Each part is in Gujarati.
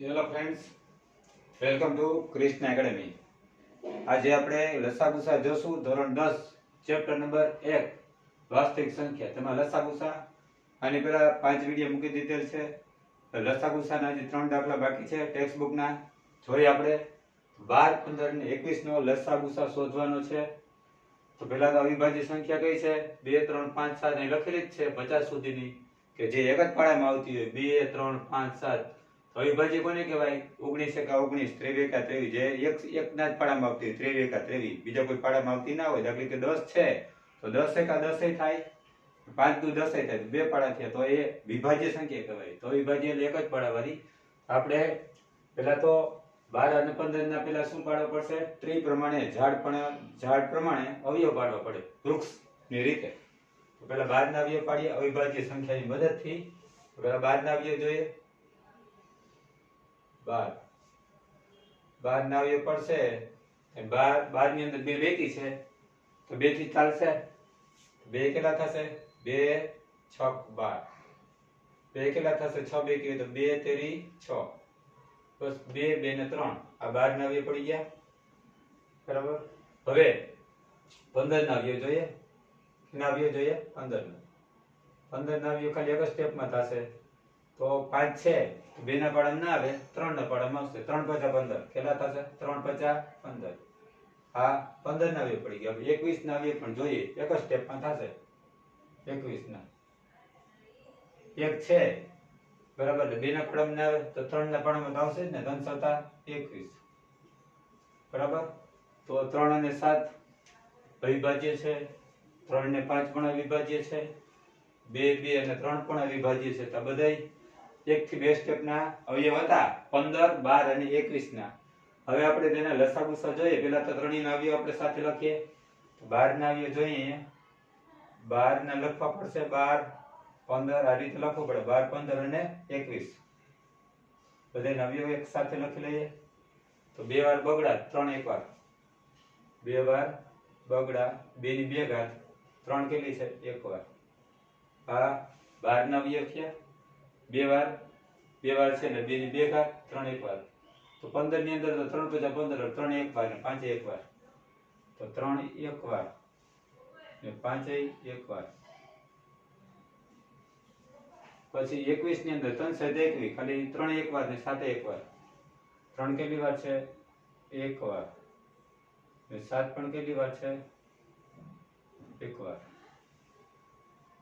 Hello friends welcome to Krishna academy આજે આપણે લસાગુસા જોશું, ધોરણ દસ ચેપ્ટર નંબર એક, વાસ્તવિક સંખ્યા. તેમાં લસાગુસા, આની પહેલા પાંચ વીડિયો મૂકી દીધેલ છે. લસાગુસાના જે ત્રણ દાખલા બાકી છે ટેક્સ્ટ બુકના જોઈએ આપણે, બાર, પંદર ને એકવીસનો લસાગુસા શોધવાનો છે. તો પહેલા તો અવિભાજ્ય સંખ્યા કઈ છે? બે, ત્રણ, પાંચ, સાત, અહીં લખેલી જ છે. પચાસ સુધીની, કે જે એક જ પાડામાં આવતી હોય, બે, ત્રણ, પાંચ, સાત અવિભાજ્ય કોને કહેવાય? ઓગણીસ એકા ઓગણીસ, ત્રેવી એકા ત્રેવીસ જે એક એકના જ પાડામાં આવતી હોય, ત્રેવી એકા ત્રેવીસ બીજા કોઈ પાડામાં આવતી ના હોય, દાખલા કે દસ છે, તો દસ એકા દસે થાય, પાંચ દુ દસે થાય બે પાડા થયા, તો એ વિભાજ્ય સંખ્યા કહેવાય. તો વિભાજ્ય એટલે એક જ પાડાવાળી. આપણે પહેલા તો બાર અને પંદર ના પેલા શું પાડવા પડશે? ત્રી પ્રમાણે ઝાડ પણ, ઝાડ પ્રમાણે અવયવ પાડવા પડે, વૃક્ષની રીતે. પેલા બાર ના અવયવ પાડીએ, અવિભાજ્ય સંખ્યાની મદદથી. પેલા બાર ના અવયવ જોઈએ. બાર. બાર ના અવયવ પડશે. બાર બારની અંદર બે બેકી છે. તો બેથી ચાલશે. બે કેટલા થશે? બે, છ, બાર. બે કેટલા થશે? છ બે તો બે, તેરી, છ. બસ બે બે ને ત્રણ. આ બાર ના અવયવ પડી ગયા. બરાબર? હવે પંદર ના અવયવ જોઈએ. ના અવયવ જોઈએ? પંદર ના. પંદર ના અવયવ ખાલી એક સ્ટેપ સ્ટેપમાં થશે. તો પાંચ છે. બે ના પાડામાં ના આવે ત્રણ ના પાડામાં આવશે. ત્રણ પચા પંદર. કેટલા થશે? ત્રણ પચા પંદર. હા, પંદર ના વે પડી ગયા. એકવીસ ના વે પણ જોઈએ. એક જ સ્ટેપમાં થશે. એકવીસ ના. એક છે. બરાબર એટલે બે ના પાડામાં ના આવે, તો ત્રણ ના પાડામાં આવશે ને. ત્રણ સત્તા એકવીસ. બરાબર? તો ત્રણ અને સાત અવિભાજ્ય છે. ત્રણ ને પાંચ પણ અવિભાજ્ય છે. બે બે અને ત્રણ પણ અવિભાજ્ય છે. તો બધાય એક થી બે સ્ટેપ ના અવયવ હતા, પંદર, બાર અને એકવીસ ના. હવે આપણે તેના લસાગુસા જોઈએ પેલા તો ત્રણેય ના અવયવ આપણે સાથે લખીએ. બાર ના અવયવ જોઈએ. બાર ના લખવા પડશે બાર, પંદર, આ રીતે લખવું પડે. બાર, પંદર અને એકવીસ. બધાના અવયવ એક સાથે લખી લઈએ. તો બે વાર બગડા, ત્રણ એક વાર. બે વાર બગડા, બે ની બે ઘાત. ત્રણ કેટલી છે? એક વાર. હા બાર અવયવ થયા. બે વાર બે વાર છે ને બે ની બે ઘાત, ત્રણ એક વાર. તો પંદરની અંદર તો ત્રણ પચાસ પંદર ત્રણ એક વાર ને પાંચે એક વાર. તો ત્રણ એક વાર ને પાંચે એક વાર. પછી એકવીસની અંદર ત્રણ સાત એકવીસ ખાલી ત્રણ એક વાર ને સાતે એક વાર. ત્રણ કેટલી વાર છે? એક વાર. ને સાત પણ કેટલી વાર છે? એક વાર.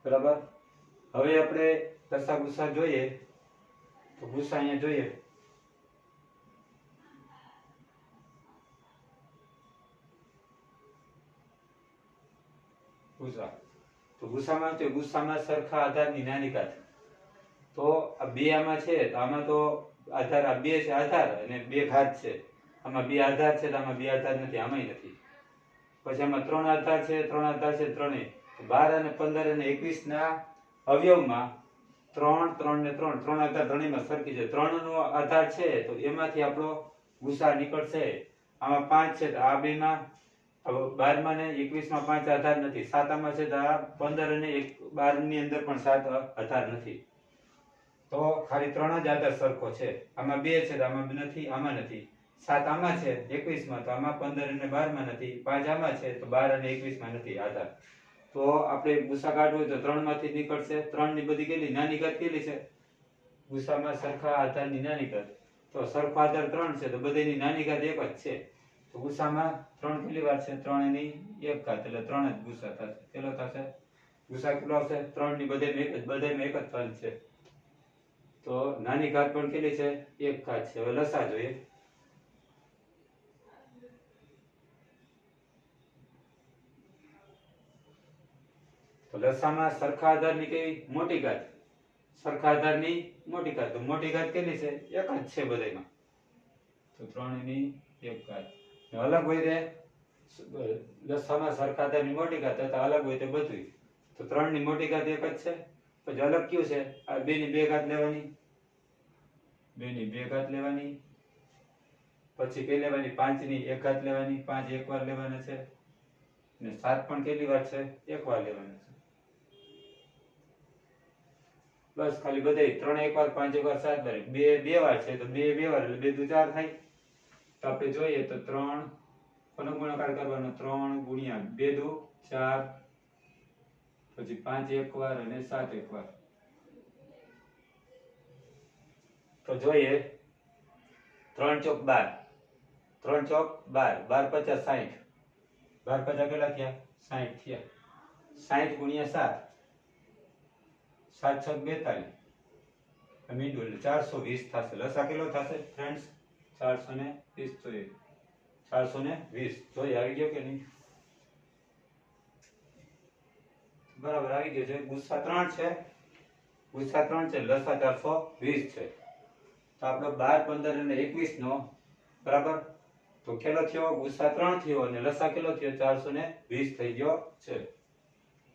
બરાબર? હવે આપણે દસા ગુસ્સા જોઈએ, તો ગુસ્સા અહીંયા જોઈએ. ગુસા તો ગુસ્સામાં છે ગુસ્સામાં સરખા આધારની નાની ઘાત તો આ બે આમાં છે, તો આમાં તો આધાર, આ બે છે આધાર અને બે ઘાત છે. આમાં બે આધાર છે, તો આમાં બે આધાર નથી, આમાંય નથી. પછી આમાં ત્રણ આધાર છે, ત્રણ આધાર છે, ત્રણેય. બાર અને પંદર અને એકવીસ ના અવયવમાં ત્રણ ત્રણ ને ત્રણ. ત્રણ આધાર ત્રણેયમાં સરખી છે. ત્રણ નો આધાર છે તો એમાંથી આપણો ગુસા નીકળશે. આમાં પાંચ છે આ બે માં બારમાં ને એકવીસમાં પાંચ આધાર નથી. સાતામાં છે તો પંદર અને એક બારની અંદર પણ સાત આધાર નથી. તો ખાલી ત્રણ જ આધાર સરખો છે. આમાં બે છે આમાં નથી આમાં નથી. સાત આમાં છે એકવીસમાં તો આમાં પંદર અને બારમાં નથી. પાંચ આમાં છે તો બાર અને એકવીસમાં નથી આધાર. તો આપણે ગુસા કાઢવું તો ત્રણમાંથી નીકળશે. ત્રણની બધી કેટલી? નાની ઘાત કેટલી છે? ગુસામાં સરખા આધારની નાની ઘાત. તો સરખો આધાર ત્રણ છે, તો બધાની નાની ઘાત એક જ છે. તો ગુસામાં ત્રણ કેટલી વાર છે? ત્રણની એક ઘાત, એટલે ત્રણ જ ગુસા થશે. કેટલો થશે? ગુસા કેટલો આવશે? ત્રણની બધે એક જ બધે એક જ ફલ છે. તો નાની ઘાત પણ કેટલી છે? એક ઘાત છે. હવે લસા જોઈએ. લસામાં સરખા આધારની કેવી? મોટી ઘાત. સરખા આધારની મોટી ઘાત. તો મોટી ઘાત કેટલી છે? એક જ છે બધામાં તો ત્રણની એક ઘાત. અલગ હોય તે લસામાં સરખા આધારની મોટી ઘાત તો અલગ હોય તે બધું તો ત્રણની મોટી ઘાત એક જ છે? પછી અલગ કયું છે? આ બેની બે ઘાત લેવાની. બેની બે ઘાત લેવાની. પછી કઈ લેવાની? પાંચની એક ઘાત લેવાની. પાંચ એક વાર લેવાના છે. ને સાત પણ કેટલી વાર છે? એક વાર લેવાના છે. બસ ખાલી બધે ત્રણ એક વાર, પાંચ એક વાર સાત વાર, બે બે વાર છે, તો બે બે વાર એટલે બે દુ ચાર થાય. તો આપણે જોઈએ તો ત્રણ કોનો ગુણાકાર કરવાનો ત્રણ ગુણ્યા બે દુ ચાર, પછી પાંચ એક વાર અને સાત એક વાર. તો જોઈએ, ત્રણ ચોક બાર, ત્રણ ચોક બાર બાર પચાસ સાઠ બાર પચાસ કેટલા થયા? સાઠ થયા. સાઠ ગુણ્યા સાત સાત છ બેતાલીસ. મીંડું ચારસો વીસ થશે. લસા કેટલો થશે ફ્રેન્ડ્સ ચારસો ને વીસ જોઈએ ચારસો ને વીસ. જોઈએ આવી ગયો કે નહીં? બરાબર, આવી ગયો છે. ગુસ્સા ત્રણ છે. ગુસ્સા ત્રણ છે, લસા ચારસો વીસ છે. તો આપણો બાર, પંદર અને એકવીસ નો બરાબર? તો કેટલો થયો? ગુસ્સા ત્રણ થયો અને લસા કેટલો થયો? ચારસો ને વીસ થઈ ગયો છે.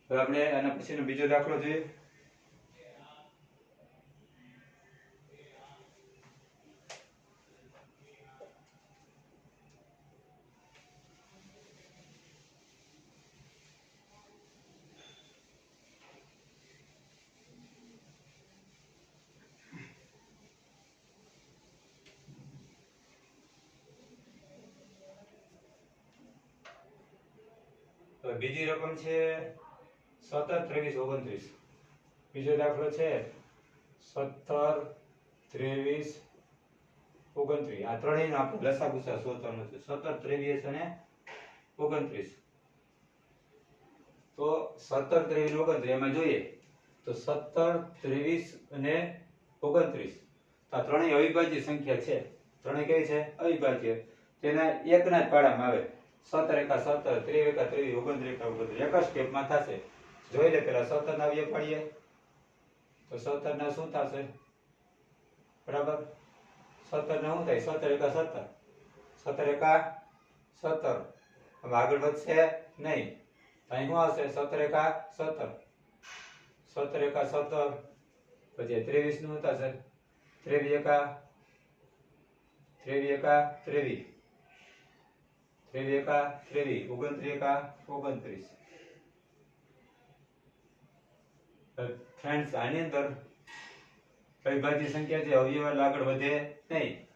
આપણે આના પછીનો બીજો દાખલો જોઈએ. બીજી રકમ છે સત્તર ત્રેવીસ ઓગણત્રીસ. બીજો દાખલો છે સત્તર ત્રેવીસ ઓગણત્રીસ. આ ત્રણેયનો આપણે લસા ગુસા શોધવાનો છે. સત્તર ત્રેવીસ અને ઓગણત્રીસ. તો સત્તર ત્રેવીસ ઓગણત્રીસ એમાં જોઈએ તો સત્તર ત્રેવીસ અને ઓગણત્રીસ. આ ત્રણેય અવિભાજ્ય સંખ્યા છે. ત્રણેય કઈ છે? અવિભાજ્ય. તેના એકના જ પાડામાં આવે. સત્તર એકા સત્તર ત્રેવ એકા ત્રેવીસ ઓગણત્રીસ એકા ઓગણત્રીસ. એક જ સ્ટેપમાં થશે. જોઈ લે પેલા સત્તર ના અવયવ પડીએ. તો સત્તર ના શું થશે? બરાબર? સત્તર ના શું થાય? સત્તર એકા સત્તર. સત્તર એકા સત્તર. હવે આગળ વધશે નહીં. અહીં શું આવશે? સત્તર એકા સત્તર. સત્તર એકા સત્તર. પછી ત્રેવીસનું થશે? ત્રેવી એકા ત્રેવી એકા ત્રેવીસ. ત્રેવીસ એકા ત્રેવીસ ઓગણત્રીસ એકા ઓગણત્રીસ ફ્રેન્ડ્સ આની અંદર અવિભાજ્ય સંખ્યા છે? અવયવ એટલે આગળ વધે નહીં.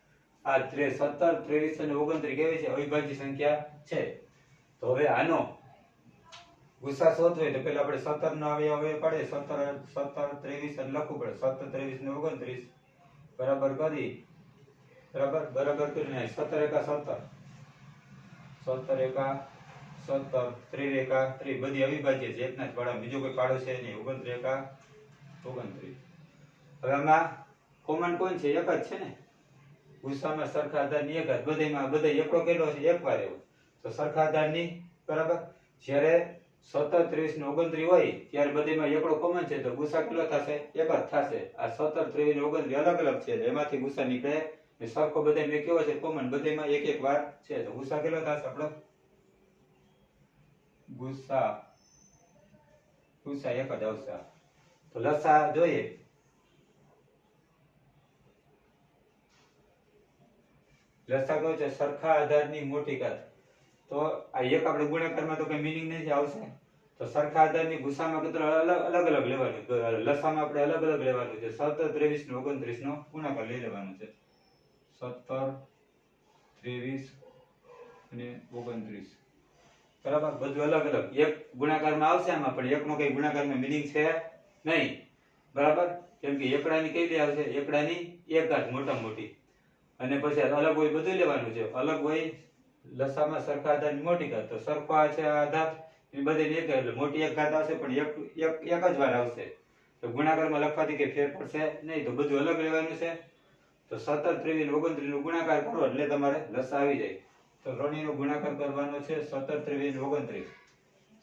આ ત્રે, સત્તર, ત્રેવીસ અને ઓગણત્રીસ કેવી છે? અવિભાજ્ય સંખ્યા છે. તો હવે આનો ગુસ્સા હોય તો પેલા આપણે સત્તર નો અવયવ પડે. સત્તર સત્તર, ત્રેવીસ અને લખવું પડે. સત્તર, ત્રેવીસ ને ઓગણત્રીસ. બરાબર કરી? બરાબર? બરાબર કરીને સત્તર એકા સત્તર. સત્તર એકા સત્તર ત્રિરેખા, ત્રી, બધી અવિભાજ્ય છે એકના જ પાડા. બીજો કોઈ પાડો છે નહીં. ઓગણત્રીસ ઓગણત્રીસ હવે આમાં કોમન કોણ છે, એક છે ને? ગુસ્સામાં સરખા આધારની એક જ. એકડો કેટલો છે એક એવો. તો સરખા બરાબર? જ્યારે સત્તર ત્રીસ ને ઓગણત્રીસ હોય, ત્યારે બધીમાં એકડો કોમન છે. તો ગુસ્સા કેટલો થશે? એક જ થશે. આ સત્તર ત્રીસ ને ઓગણત્રીસ અલગ અલગ છે એમાંથી ગુસ્સા નીકળે ને સરખો બધા મેં કેવો છે કોમન બધામાં એક એક વાર છે. તો ગુસ્સા કેટલો થશે આપણો ગુસ્સા. ગુસ્સા એક જ આવશે. તો લસા જોઈએ. લસા કયો છે સરખા આધારની મોટી ઘાત તો આ એક આપણે ગુણાકારમાં તો કઈ મિનિંગ નથી, આવશે. તો સરખા આધારની ગુસ્સામાં કેટલો અલગ અલગ અલગ લેવાનું લસામાં આપણે અલગ અલગ લેવાનું છે. સત્તર ત્રેવીસ ને ઓગણત્રીસ નો ગુણાકાર લઈ લેવાનો છે. સત્તર, ત્રેવીસ અને ઓગણત્રીસ. બરાબર? બધું અલગ અલગ. એક ગુણાકારમાં આવશે આમાં, પણ એકનો કઈ ગુણાકારમાં મિનિંગ છે નહીં. બરાબર? કેમ કે એકડાની કઈ દે આવશે? એકડાની એક ઘાત મોટા મોટી. અને પછી અલગ હોય બધું લેવાનું છે. અલગ હોય લસામાં સરખા આધારની મોટી ઘાત. તો સરખો છે, આ એ બધી એક એટલે મોટી એક ઘાત આવશે, પણ એક એક એક જ વાર આવશે. તો ગુણાકારમાં લખવાથી કઈ ફેર પડશે નહીં. તો બધું અલગ લેવાનું છે. તો સત્તર ત્રેવીસ ઓગણત્રીસ નો ગુણાકાર કરો એટલે તમારે લસા આવી જાય. તો ત્રણેયનો ગુણાકાર કરવાનો છે સત્તર ત્રેવીસ ઓગણત્રીસ.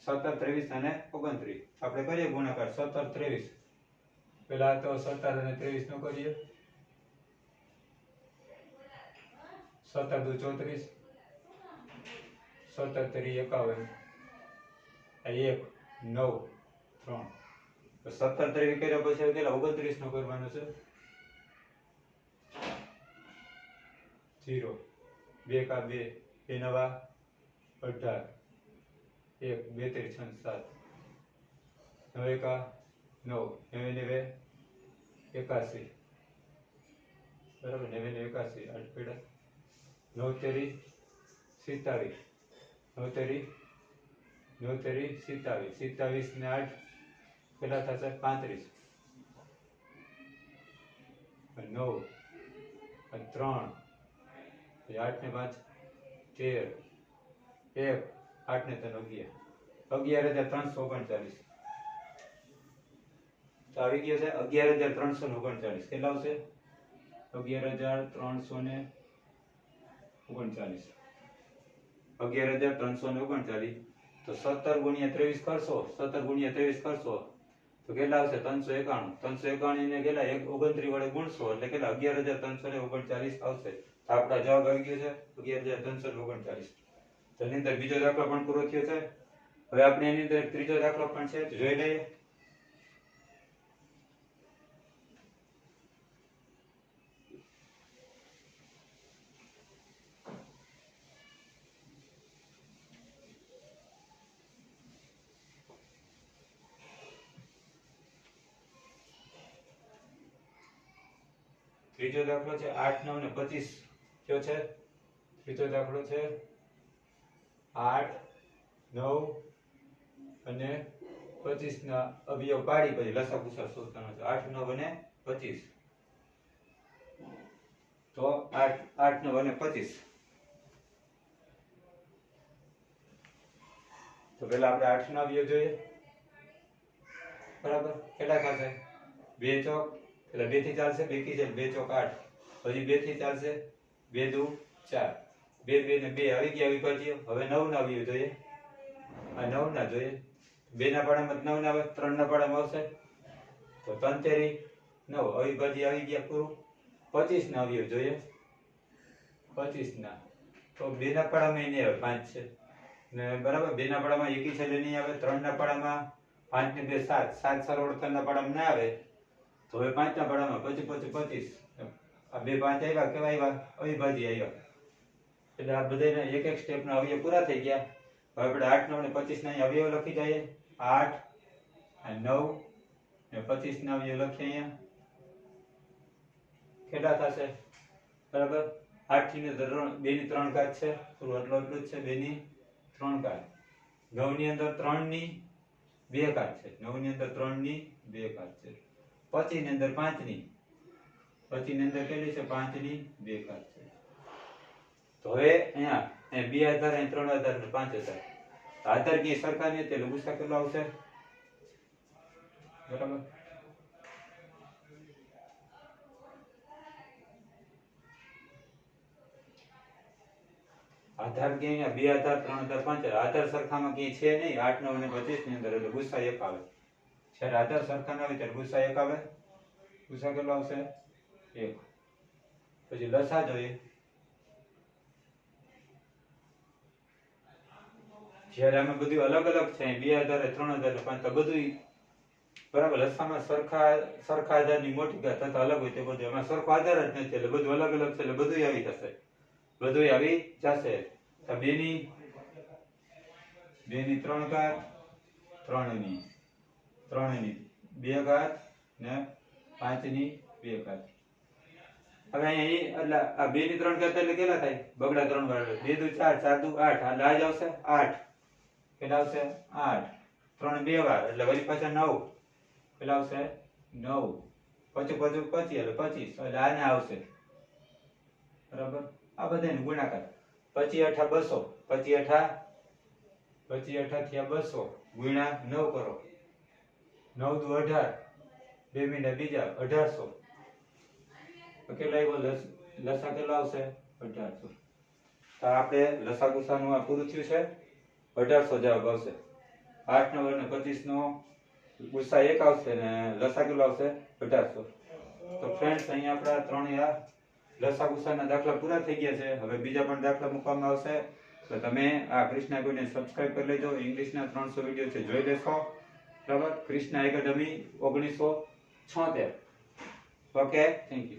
સત્તર ત્રેવીસ અને ઓગણત્રીસ. આપણે કરીએ ગુણાકાર સત્તર ત્રેવીસ. પેલા તો સત્તર અને ત્રેવીસ નો કરીએ. સત્તર દુ ચોત્રીસ. સત્તર ત્રી એકાવન. એક, નવ, ત્રણ. સત્તર ત્રેવીસ કર્યા પછી કેટલા? ઓગણત્રીસ નો કરવાનો છે. જીરો. બે કા બે બે નવા, અઢાર. એક, બે ત્રીસ સાત. નવ એકા નવ, નવે, નેવે, એકાસી. બરાબર, નેવે ને એકાસી. આઠ પેડા નવ તેરી સિત્તાવીસ. નવ તેરી નવ તેરી સિત્તાવીસ. સિત્તાવીસ ને આઠ પેલા થશે? પાંત્રીસ. નવ ત્રણ આઠ ને પાંચ તેર એક આઠ ને ત્રણ, અગિયાર. અગિયાર હજાર ત્રણસો ઓગણચાલીસ. તો આવી ગયો છે અગિયાર હજાર ત્રણસો ને ઓગણચાલીસ. કેટલા આવશે? અગિયાર હજાર ત્રણસો ને ઓગણચાલીસ. અગિયાર હજાર ત્રણસો ને ઓગણચાલીસ. તો સત્તર ગુણ્યા ત્રેવીસ કરશો. સત્તર ગુણ્યા ત્રેવીસ કરશો. તો કેટલા આવશે? ત્રણસો એકાણું. ત્રણસો એકાણું ને કેટલા? ઓગણત્રીસ વડે ગુણશો. એટલે કેટલા? અગિયાર હજાર ત્રણસો ને ઓગણચાલીસ આવશે. આપણા જવાબ આવી ગયો છે અગિયાર હજાર ત્રણસો બીજો દાખલો પણ પૂરો થયો છે. હવે આપણે એની અંદર ત્રીજો દાખલો પણ છે જોઈ લઈએ. ત્રીજો દાખલો છે, આઠ, નવ ને પચીસ. કયો છે? ત્રીજો દાખલો છે. આઠ, નવ અને પચીસ ના અવયવ પાડી પછી લસા ભૂસા શોધવાનો છે. આઠ, નવ અને પચીસ. તો આઠ આઠ, નવ અને પચીસ. તો પેલા આપણે આઠ ના અવયવ જોઈએ. બરાબર? કેટલા થશે? બે ચોક. એટલે બેથી ચાલશે. બે કી બે ચોક આઠ. પછી બેથી ચાલશે. બે દુ, ચાર. બે બે ને બે. આવી ગયા વિભાજ્ય હવે નવ ના અવયવ જોઈએ આ નવ ના જોઈએ. બે ના પાડામાં નવ ના આવે, ત્રણ ના પાડામાં આવશે. તો ત્રણ તેરી નવ અવિભાજ્ય આવી ગયા પૂરું. પચીસ ના અવયવ જોઈએ પચીસ ના. તો બે ના પાડામાં નહીં આવે, પાંચ છે. ને બરાબર, બે ના પાડામાં એકી છેલ્લે નહીં આવે, ત્રણ ના પાડામાં પાંચ ને બે, સાત. સાત સરોવર ત્રણ ના પાડામાં ના આવે. તો હવે પાંચ ના પાડામાં પચીસ પચીસ પચીસ. આ બે પાંચ આવ્યા, કેવા આવ્યા? અવિભાજ્ય આવ્યા. એટલે આ બધાના એક એક સ્ટેપ ના અવયવ પૂરા થઈ ગયા. હવે આપણે આઠ, નવ ને પચીસ ના અવયવ લખી જઈએ. આઠ નવ ને પચીસ ના અવયવ લખીએ અહીંયા. કેટલા થશે? બરાબર? આઠની બે ની ત્રણ ઘાત છે. થોડું એટલું એટલું જ છે બે ની ત્રણ ઘાત. નવની અંદર ત્રણની બે ઘાત છે. નવની અંદર ત્રણની બે ઘાત છે. પચીસની અંદર પાંચની પચીસની અંદર કેટલી છે પાંચની બે ઘાત છે. તો હવે અહીંયા બે આધાર અહીં ત્રણ આધાર ને પાંચ હજાર. આધાર કી સરખા નહીં એટલે ગુસ્સા કેટલો આવશે? બરાબર. આધાર કે અહીંયા બે આધાર ત્રણ આધાર પાંચ આધાર આધાર સરખામાં ક્યાંય છે નહીં. આઠ નવ અને પચીસની અંદર એટલે ગુસ્સા એક આવે. જ્યારે આધાર સરખા ના આવે ત્યારે ગુસ્સા એક આવે. ગુસ્સા કેટલો આવશે? એક પછી લસા જોઈએ. જ્યારે આમાં બધું અલગ અલગ છે બે આધારે ત્રણ હજાર પાંચ બધું બરાબર, લસામાં સરખા સરખા આધારની મોટી ઘાત અથવા અલગ હોય તે બધું એમાં સરખો આધાર જ નથી, એટલે બધું અલગ અલગ છે, એટલે બધું આવી જશે. બધું આવી જશે. તો બેની બેની ત્રણ ઘાત, ત્રણની ત્રણની બે ઘાત ને પાંચની બે ઘાત. હવે અહીંયા એટલે આ બે ની ત્રણ કરતા એટલે કેટલા થાય? બગડા ત્રણ વાર બે દુ ચાર ચાર દુ આઠ. એટલે આજ આવશે? આઠ. પેલા આવશે આઠ. ત્રણ બે વાર, એટલે વળી પાછા નવ. પેલા આવશે નવ. પછી પછી પચીસ, એટલે પચીસ. એટલે આને આવશે. બરાબર? આ બધાને ગુણાકાર. પચી અઠા બસો પચી અઠા પચી અઠા થયા બસો. ગુણ્યા નવ કરો. નવ દુ અઢાર. બે મહિના બીજા, અઢારસો. તો કેટલા આવ્યો? લસ કેટલો આવશે? અઢારસો. તો આપણે લસા ગુસાનું આ પૂરું છે. અઢારસો જવાબ આવશે. આઠ નંબર ને પચીસ નો એક આવશે ને લસા કેટલો આવશે? અઢારસો. તો ફ્રેન્ડ્સ અહીંયા આપણા ત્રણ લસા ગુસ્સાના દાખલા પૂરા થઈ ગયા છે. હવે બીજા પણ દાખલા મૂકવામાં આવશે. તો તમે આ કૃષ્ણા કોઈને સબસ્ક્રાઇબ કરી લેજો. ઇંગ્લિશના ત્રણસો વીડિયો છે. જોઈ લેશો. બરાબર? કૃષ્ણા એકેડમી ઓગણીસો છોતેર. Okay thank you